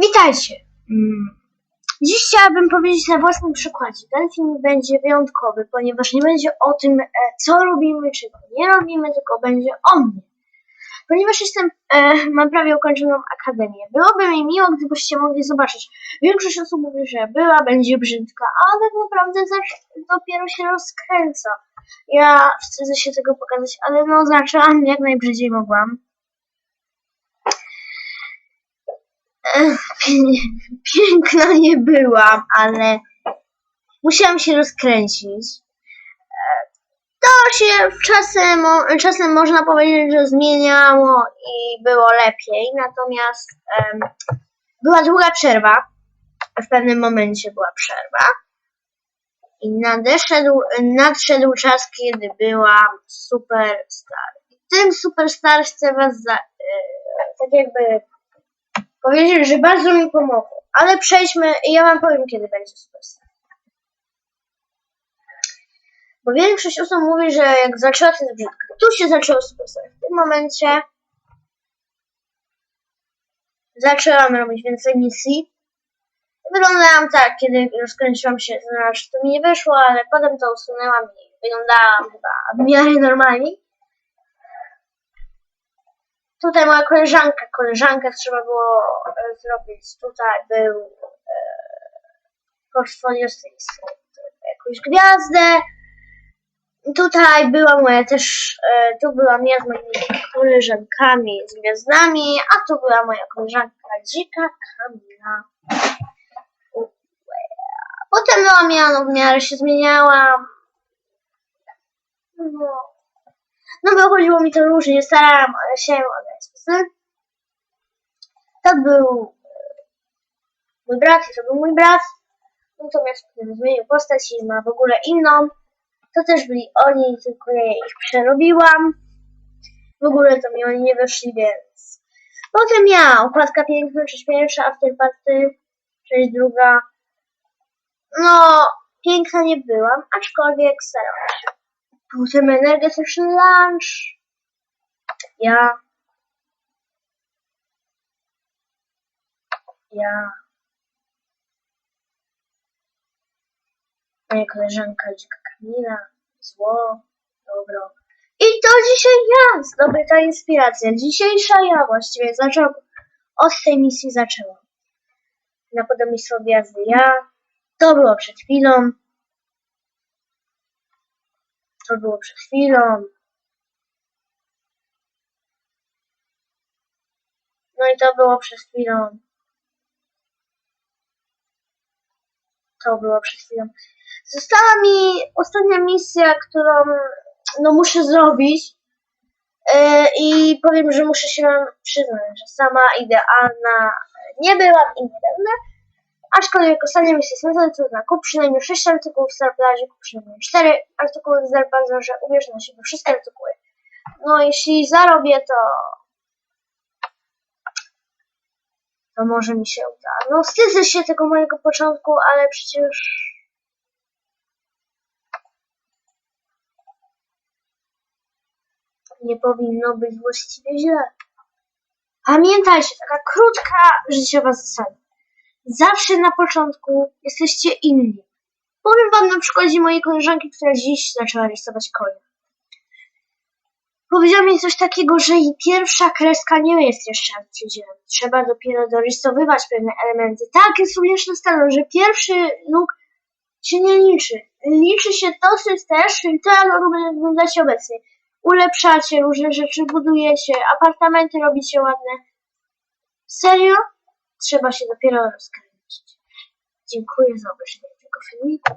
Pamiętajcie, mm, dziś chciałabym powiedzieć na własnym przykładzie. Ten film będzie wyjątkowy, ponieważ nie będzie o tym, e, co robimy, czego nie robimy, tylko będzie o mnie. Ponieważ jestem, e, mam prawie ukończoną akademię. Byłoby mi miło, gdybyście mogli zobaczyć. Większość osób mówi, że była, będzie brzydka, a tak naprawdę dopiero się rozkręca. Ja wstydzę się tego pokazać, ale no zaczęłam jak najbrzydziej mogłam. Piękna nie byłam, ale musiałam się rozkręcić. To się czasem, czasem można powiedzieć, że zmieniało i było lepiej, natomiast em, była długa przerwa. W pewnym momencie była przerwa. I nadeszedł, nadszedł czas, kiedy byłam superstar. I tym superstar chcę was za, e, tak jakby powiedzieć, że bardzo mi pomogło. Ale przejdźmy, ja wam powiem, kiedy będzie superstar. Bo większość osób mówi, że jak zaczęła, to jest. Tu się zaczęło superstar. W tym momencie zaczęłam robić więcej misji. Wyglądałam tak, kiedy rozkręciłam się, to znaczy to mi nie wyszło, ale potem to usunęłam i wyglądałam chyba w miarę normalnie. Tutaj moja koleżanka, koleżankę trzeba było e, zrobić. Tutaj był e, portfolio z jakąś gwiazdę. Tutaj była moja też, e, tu byłam ja z moimi koleżankami z gwiazdami, a tu była moja koleżanka dzika Kamila. Potem byłam ja, no w miarę się zmieniałam. No, no bo chodziło mi to różnie, starałam się. To był e, mój brat i to był mój brat. Natomiast potem zmienił postać i ma w ogóle inną. To też byli oni, tylko ja ich przerobiłam. W ogóle to mi oni nie wyszli, więc... Potem ja, układka piękna, część pierwsza, after party, część druga. No, piękna nie byłam, aczkolwiek starałam się. Potem energetyczny lunch. Ja. Ja. Moja koleżanka dzika Kamila. Zło. Dobro. I to dzisiaj ja. Zdobyta inspiracja. Dzisiejsza ja właściwie zaczęłam. Od tej misji zaczęłam. Na podobieństwo gwiazdy ja. To było przed chwilą. To było przed chwilą. No i to było przed chwilą. To było przed chwilą. Została mi ostatnia misja, którą no muszę zrobić. Yy, I powiem, że muszę się wam przyznać, że sama idealna nie byłam i nie będę. Aczkolwiek ostatnia misja jest naprawdę trudna. Kup przynajmniej 6 artykułów w Starplazie, kup przynajmniej 4 artykuły w Starplazie, że ubierz na siebie wszystkie artykuły. No jeśli zarobię, to to może mi się uda. No wstydzę się tego mojego początku, ale przecież nie powinno być właściwie źle. Pamiętajcie, taka krótka życiowa zasada. Zawsze na początku jesteście inni. Powiem wam na przykładzie mojej koleżanki, która dziś zaczęła rysować konia. Powiedziała mi coś takiego, że jej pierwsza kreska nie jest jeszcze arcydziełem. Trzeba dopiero dorysowywać pewne elementy. Tak, jest również nastawione, że pierwszy nóg się nie liczy. Liczy się to, co jest też, czyli to, jak wyglądacie obecnie. Ulepszacie różne rzeczy, budujecie, apartamenty robicie ładne. Serio? Trzeba się dopiero rozkręcić. Dziękuję za obejrzenie tego filmiku.